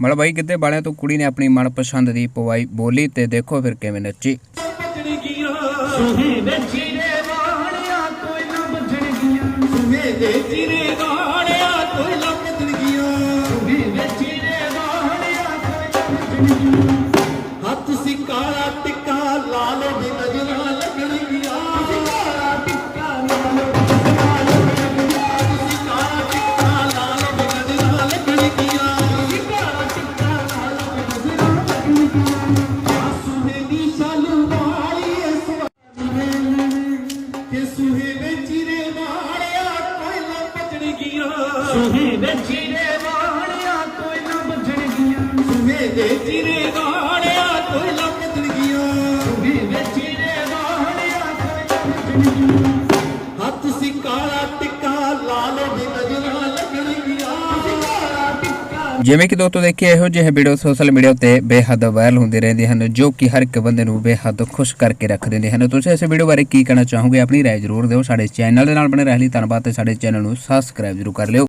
ਮਲਬਾਈ ਗਿੱਧੇ ਵਾਲਿਆਂ ਤੋਂ ਕੁੜੀ ਨੇ ਆਪਣੀ ਮਨਪਸੰਦ ਦੀ ਪਵਾਈ ਬੋਲੀ ਤੇ ਦੇਖੋ ਫਿਰ ਕਿਵੇਂ ਨੱਚੀ। ਸੁਹੇ ਦੇ ਕਿ ਸੁਹੇ ਵਿੱਚ ਰੇ ਵਾਲਿਆ ਕੋਈ ਨਾ ਬਚਣਗੀਆਂ ਸੁਹੇ ਵਿੱਚ ਰੇ ਵਾਲਿਆ ਕੋਈ ਨਾ ਬਚਣਗੀਆਂ ਸੁਹੇ ਦੇ ਚਿਰੇ ਵਾਲਿਆ ਕੋਈ ਨਾ ਬਚਣਗੀਆਂ ਸੁਹੇ ਵਿੱਚ ਰੇ ਵਾਲਿਆ ਕੋਈ ਨਾ ਬਚਣਗੀਆਂ ਹੱਥ ਸੀ ਕਾਲਾ ਟਿੱਕਾ ਲਾਲ ਦੀ ਜਿਵੇਂ ਕਿ ਦੋਸਤੋ ਦੇਖਿਆ, ਇਹੋ ਜਿਹੇ ਵੀਡੀਓ ਸੋਸ਼ਲ ਮੀਡੀਆ ਉੱਤੇ ਬੇਹੱਦ ਵਾਇਰਲ ਹੁੰਦੇ ਰਹਿੰਦੇ ਹਨ, ਜੋ ਕਿ ਹਰ ਇੱਕ ਬੰਦੇ ਨੂੰ ਬੇਹੱਦ ਖੁਸ਼ ਕਰਕੇ ਰੱਖ ਦਿੰਦੇ ਹਨ। ਤੁਸੀਂ ਇਸ ਵੀਡੀਓ ਬਾਰੇ ਕੀ ਕਹਿਣਾ ਚਾਹੋਗੇ, ਆਪਣੀ ਰਾਏ ਜ਼ਰੂਰ ਦਿਓ ਸਾਡੇ ਚੈਨਲ ਦੇ ਨਾਲ ਬਣੇ ਰਹਿ ਲਈ। ਧੰਨਵਾਦ ਤੇ ਸਾਡੇ ਚੈਨਲ ਨੂੰ ਸਬਸਕ੍ਰਾਈਬ ਜ਼ਰੂਰ ਕਰ ਲਿਓ।